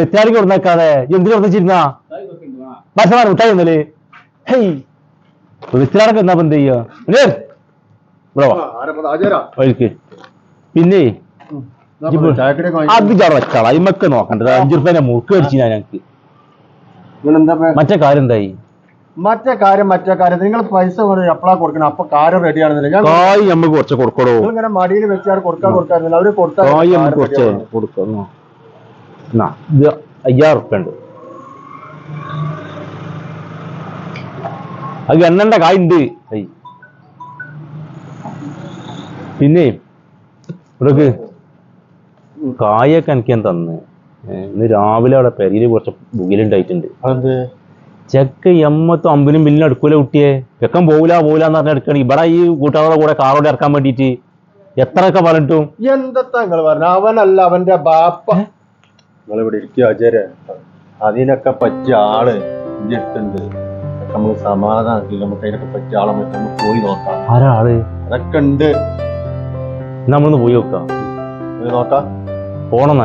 ബെറ്റാരി കൊടുന്നേക്കാതെ എന്തിനു കൊടുത്തിരുന്നാ ഭക്ഷണം മുട്ടായി ഒന്നല്ലേ ഹേയ് ബെറ്റാരൊക്കെ എന്നാ എന്ത് ചെയ്യാ? പിന്നെ അത് ചാട വെച്ചാളാ ഇമ്മക്ക് നോക്കണ്ടത് അഞ്ചു റുപ്യന്റെ മുറുക്ക് അടിച്ചു ഞാൻ ഞങ്ങക്ക്. മറ്റേ കാര്യം എന്തായി? മറ്റേ കാര്യം മറ്റേ കാര്യം. നിങ്ങൾ പൈസ എപ്പോഴാ കൊടുക്കണം. അപ്പൊ കാര്യം റെഡി ആണെന്നില്ല? ഞാൻ കായ് നമുക്ക് കുറച്ച് കൊടുക്കണോ ഇങ്ങനെ മടിയിൽ വെച്ചാൽ കൊടുക്കാൻ കൊടുക്കാറില്ല അവർ കൊടുത്താൽ കായ് നമുക്ക് കുറച്ച് കൊടുക്കുന്നു എന്നാ ഇത് അയ്യായിരം റുപ്യ ഉണ്ട്. അത് എണ്ണന്റെ കായ് ഉണ്ട്. പിന്നെ ഇവിടേക്ക് കായൊക്കെ എനിക്ക് ഞാൻ തന്ന്. ഇന്ന് രാവിലെ അവിടെ പെരയിൽ കുറച്ച് ബുകിലുണ്ടായിട്ടുണ്ട് ചെക്ക് എമ്മത്തും അമ്പലും ബില്ലിനും എടുക്കൂല കുട്ടിയെ. ചെക്കൻ പോകില്ല പോകില്ല എന്ന് പറഞ്ഞാൽ എടുക്കണ ഇവിടെ ഈ കൂട്ടുകാരുടെ കൂടെ കാറോടെ ഇറക്കാൻ വേണ്ടിയിട്ട് എത്രയൊക്കെ പറഞ്ഞിട്ടും? പറഞ്ഞു? അവനല്ല അവന്റെ ബാപ്പ. നിങ്ങൾ ഇവിടെ ഇരിക്കുക അജര അതിനൊക്കെ പറ്റിയ ആൾ അടുത്തുണ്ട് അതൊക്കെ നമ്മൾ സമാധാനത്തിൽ നമുക്ക് അതിനൊക്കെ പറ്റിയ ആളെ നമുക്ക് നമുക്ക് പോയി നോക്കാം. ആരാൾ അതൊക്കെ ഉണ്ട്. നമ്മളൊന്ന് പോയി നോക്കാം. പോയി നോക്കാം. പോണം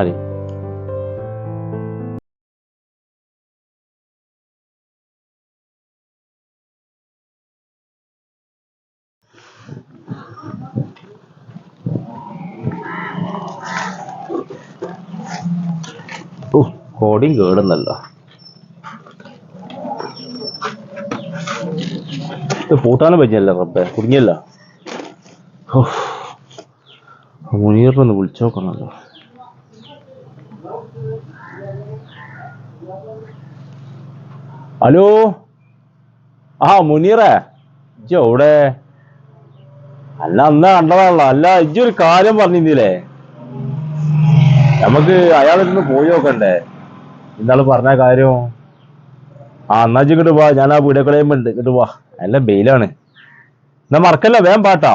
കോടിയും കേടുന്നല്ലോ. ഇത് പൂട്ടാനും പറ്റിയല്ല റബ്ബേ കുടുങ്ങിയല്ല. മുനീറിനൊന്ന് വിളിച്ചു നോക്കണല്ലോ ഹലോ? ആ മുനീറേ ഇജ്ജ് എവിടെ? അല്ല അന്ന് കണ്ടതാണല്ലോ. അല്ല ഒരു കാര്യം പറഞ്ഞിരുന്നില്ലേ? നമുക്ക് അയാളൊന്ന് പോയി നോക്കണ്ടേ? ഇന്നാൾ പറഞ്ഞ കാര്യം. ആ എന്നാ ഇങ്ങോട്ട് വാ. ഞാൻ ആ വീടക്കളയും കളയുമ്പോണ്ട് ഇങ്ങോട്ട് വാ. അല്ല ബെയിലാണ് എന്നാ മറക്കല്ല വേം പാട്ടാ.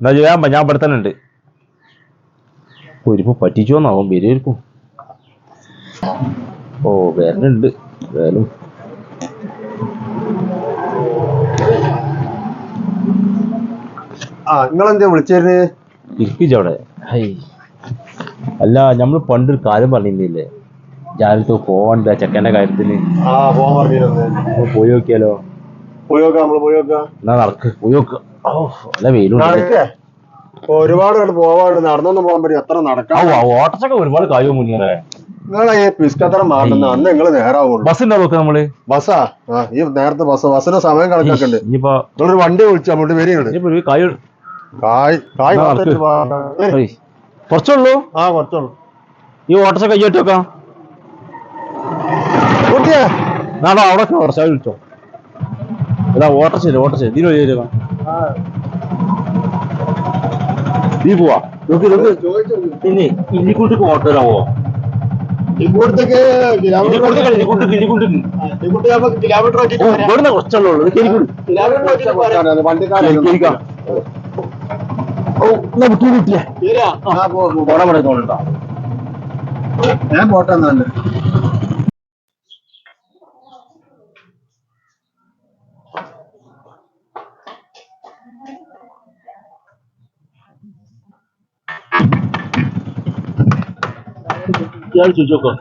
എന്നാ വാ, ഞാൻ ഇവിടെ തന്നെ ഉണ്ട് ഒരുപ്പോ പറ്റിച്ചോന്നാവും വരുമായിരിക്കും ഓ വേറെണ്ട് വേലും ആ നിങ്ങൾ എന്താ ഇരിക്കിച്ചവിടെ അല്ല നമ്മൾ പണ്ടൊരു കാര്യം പറഞ്ഞിരുന്നില്ലേ? ഞാനിപ്പോ പോവണ്ട ചെക്കന്റെ കാര്യത്തിന്. പോയി നോക്കിയാലോ? പോയി നോക്കാം നമ്മൾ പോയി നോക്കാം. എന്നാ നടക്ക് പോയി നോക്ക. ഓ നല്ല വെയിലുണ്ട്. ഒരുപാട് കണ്ട് പോവാണ്ട് നടന്നൊന്നും പോകാൻ പറ്റും എത്ര നടക്കാം ഓട്ടച്ചൊക്കെ ഒരുപാട് കായോ മുന്നേ നിങ്ങളെ ഈ പിസ്കത്തറ മാറുന്ന അന്ന് നിങ്ങൾ നേരാവുള്ളൂ. ബസ് ഉണ്ടോ നോക്ക നമ്മൾ? ബസ്സാ? ആ ഈ നേരത്തെ ബസ് ബസ്സിന് സമയം കണക്കൊക്കെ ഉണ്ട് ഇനിയിപ്പോ നിങ്ങളൊരു വണ്ടി വിളിച്ചു അങ്ങോട്ട് വരികയാണ് ഇനിയിപ്പോ ഒരു കായ് കായ് കായ്. കുറച്ചുള്ളൂ? ആ കുറച്ചുള്ളൂ. ഈ കുട്ടിയെ അവിടെ അത് വിളിച്ചോ. ഇതാ ഓട്ടർ ചെയ്ത് ഇതിന് വഴി നീ പോവാ. നോക്ക് നോക്ക്. പിന്നെ ഇല്ലിക്കുട്ടിക്ക് ഓട്ടോ വരാവോ ഇങ്ങോട്ടേക്ക് ഇല്ലിക്കുട്ടിക്ക് ഇല്ലിക്കുട്ടിക്ക് ഇല്ലിക്കുട്ടിക്ക് കിലോമീറ്റർ ഓ ഇവിടുന്ന് കുറച്ചുള്ളൂ ഇത് കേരിക്കൂടി കേരിക്കാം ഓ എന്നാ വിട്ടു കിട്ടിയേ പോടാ പറയാ തോന്നണ്ടാ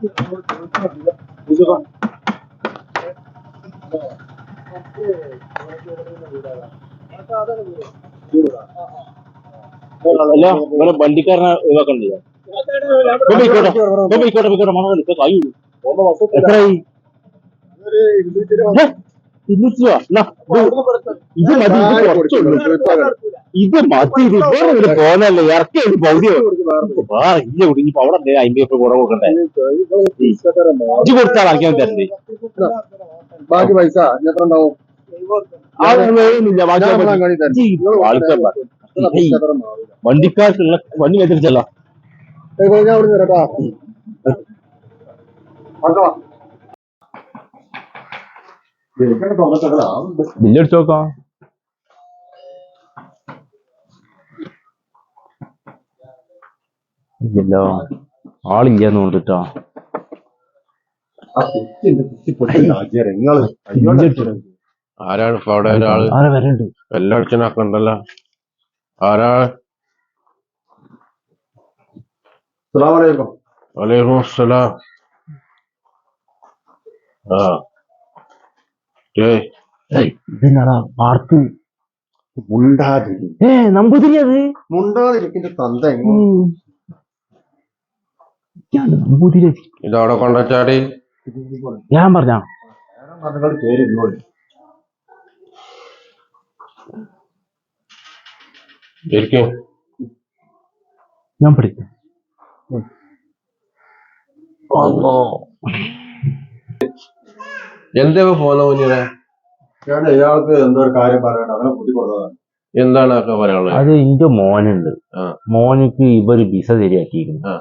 ഞാൻ പോട്ടെ എന്നാൽ ഇയാൾ ചോദിച്ചോക്കോ ചോദിച്ചോക്കോ അല്ല ഇവിടെ വണ്ടിക്കാരനെ ഒഴിവാക്കണ്ടല്ലോ പോയിക്കോട്ടെ പോയിക്കോട്ടെ. പോയിക്കോട്ടെ മണ ഇപ്പൊ കൈ വിടും എത്രയായി ഏ, ഇരുന്നൂറ്റി രൂപ എന്നാ, ഇത് മതി ഇത് കുറച്ചുള്ളൂ ഇത് മതി ഇത് ഇവിടെ പോന്നല്ലേ ഇറക്കി ഒരു പൗതിയോ. ആ ഇല്ല കുടുങ്ങിപ്പോ അവിടെ എന്തേ അമ്പത് രൂപ കൂടെ കൊടുക്കണ്ടേ? ഇജ്ജ് കൊടുത്താൽ ആക്കിയാൽ തരണ്ടേ. ബാക്കി പൈസ എത്ര ഉണ്ടാവും? ആ വേണമെന്നില്ല ബാക്കി ബില്ലടിച്ചു നോക്കാം ഇല്ലല്ലോ ആളില്ലാന്ന് കൊണ്ടിട്ടാ. ആ കുറ്റിന്റെ കുറ്റിപ്പൊട്ടി രാജ്യരെ. നിങ്ങൾ ബില്ലടിച്ചു ആരാണ് ഇപ്പൊ അവിടെ ഒരാൾ? ആരെ വരണ്ട്? എല്ലാം അടിച്ചനാക്കണ്ടല്ലോ ആരാ? വലൈക്കും അസ്സലാം ആ. ഇതെന്നാടാ മുണ്ടാതിരി. ഏ നമ്പൂതിരി അത്? മുണ്ടാതിരിക്കുന്ന തന്ത എങ്ങോ? ഞാൻ നമ്പൂതിരി. ഇതവിടെ കൊണ്ടുവച്ചാടി. ഞാൻ പറഞ്ഞ. ഞാൻ പഠിക്കാം. എന്താ പോന്ന കുഞ്ഞിനെ ഇയാൾക്ക് എന്തോ ഒരു കാര്യം പറയണ്ട അവനെ കൂട്ടി കൊടുത്തതാണ് എന്താണ് ഒക്കെ പറയാനുള്ളത് അത് എന്റെ മോനുണ്ട് ആ. മോനിക്ക് ഇവർ വിസ ശരിയാക്കിയിരുന്നു ആ.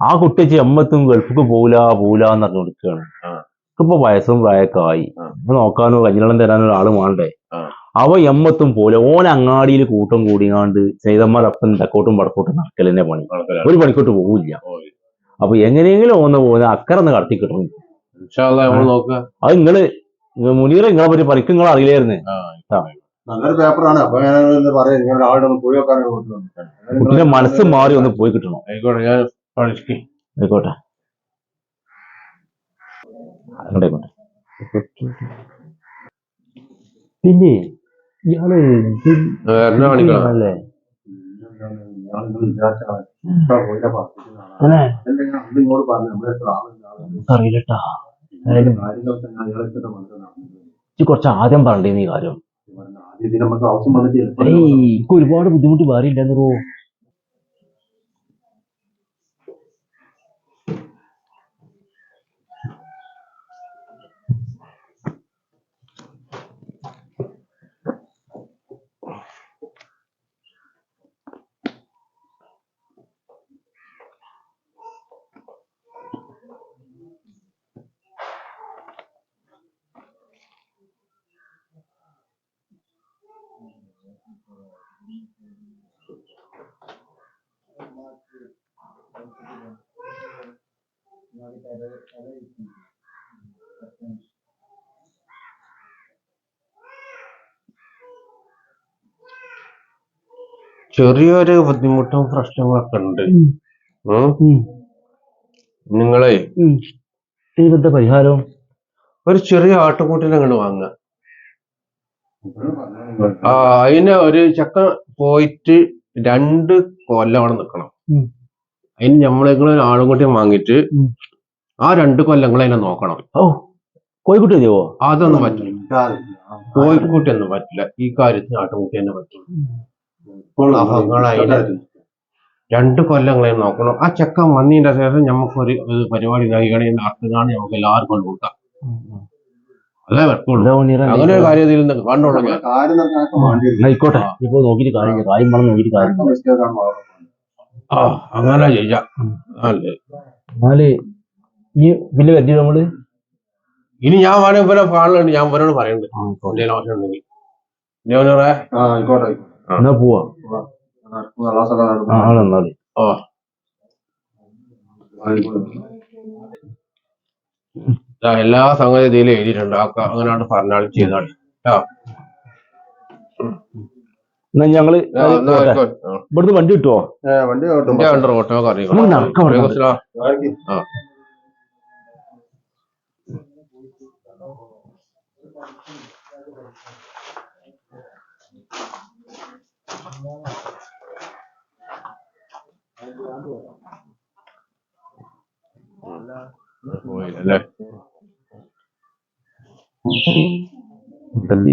ആ കുട്ടിച്ച് എമ്മത്തും ഗൾഫിക്ക് പോവില്ല പോവില്ല എന്ന് പറഞ്ഞു കൊടുക്കുകയാണ് ആ. ഇപ്പൊ വയസ്സും പ്രായമൊക്കെ ആയി ആ. ഇപ്പൊ നോക്കാനോ കഞ്ഞിളം തരാനോ ഒരാൾ വേണ്ടേ ആ. അവ എമ്മത്തും പോലെ ഓൻ അങ്ങാടിയിൽ കൂട്ടം കൂടിയാണ്ട് ചെയ്തന്മാരപ്പം തെക്കോട്ടും വടക്കോട്ടും നടക്കലിന്റെ പണി നടക്കലാണ്. ഒരു പണിക്കോട്ട് പോവില്ല. അപ്പൊ എങ്ങനെയെങ്കിലും ഓന്ന് പോകുന്ന അക്കറന്ന് കടത്തി കിട്ടണം അത് നിങ്ങൾ മുനീർ നിങ്ങളെ പറ്റി പറിക്കും നിങ്ങൾ അറിയില്ലായിരുന്നേ. നല്ലൊരു പേപ്പറാണ്. അപ്പൊ ഞാൻ ഒന്ന് പറയാം നിങ്ങൾ ആളുടെ ഒന്ന് പോയി വെക്കാനാണ് കുട്ടിയുടെ മനസ്സ് മാറി ഒന്ന് പോയി കിട്ടണം. ആയിക്കോട്ടെ ഞാൻ പഠിക്കും ആയിക്കോട്ടെ. അങ്ങോട്ട് ആയിക്കോട്ടെ പിന്നെ ഇയാൾ അല്ലേ? അറിയില്ലട്ടാ. കുറച്ച് ആദ്യം പറഞ്ഞേ ഈ കാര്യം. എനിക്ക് ഒരുപാട് ബുദ്ധിമുട്ട് മാറിയില്ലെന്നോ ചെറിയൊരു ബുദ്ധിമുട്ടും പ്രശ്നങ്ങളൊക്കെ ഉണ്ട്. നിങ്ങളെ? ഇതിന്റെ പരിഹാരം? ഒരു ചെറിയ ആട്ടുകൂട്ടിനെ അങ്ങോട്ട് വാങ്ങുക ആ അതിന് ഒരു ചക്ക പോയിട്ട് രണ്ട് കൊല്ലം അവിടെ നിൽക്കണം. അതിന് നമ്മളെങ്കിലും ആളുംകുട്ടി വാങ്ങിയിട്ട് ഉം. ആ രണ്ട് കൊല്ലങ്ങൾ അതിനെ നോക്കണം. ഓ കോഴിക്കുട്ടി മതിയോ അതൊന്നും പറ്റില്ല. കോഴിക്കുട്ടി ഒന്നും പറ്റില്ല. ഈ കാര്യത്തിന് ആട്ടുകുട്ടി തന്നെ പറ്റില്ല രണ്ട് കൊല്ലങ്ങളെ നോക്കണം. ആ ചക്ക വന്നതിന്റെ ശേഷം നമുക്കൊരു ഒരു പരിപാടി നൽകണേ അർത്ഥമാണ് നമുക്ക് എല്ലാവർക്കും കൊണ്ട് കൊടുക്കാം. അങ്ങനെ ഒരു നിന്ന് കണ്ടോളൂ. ആയിക്കോട്ടെ. ഇപ്പൊ കാര്യം കാര്യം കാര്യം. ആ ചെയ്യാം. എന്നാൽ ഇനി പിന്നെ വരണ്ടി നമ്മൾ? ഇനി ഞാൻ വേണമെങ്കിൽ ഇവരെ കാണുന്നുണ്ട് ഞാൻ ഇവരോട് പറയുന്നുണ്ട് എന്തെങ്കിലും ആവശ്യം ഉണ്ടെങ്കിൽ ആ, ആയിക്കോട്ടെ. എന്നാ പോവാ? നടക്കും, ക്ലാസ്സൊക്കെ നടക്കും. ആ ആളെ എന്നാൽ. ഓ. ദാ എല്ലാ സംഗതി ഇതിൽ എഴുതിയിട്ടുണ്ട്. ആ അങ്ങനെ ചെയ്താൽ ആ എന്നാ ഞങ്ങൾ ആ. ഇവിടുന്ന് വണ്ടി കിട്ടുവോ? വണ്ടി കിട്ടും കണ്ട നടക്കാം അവിടെ. Rồi, lên. Tâm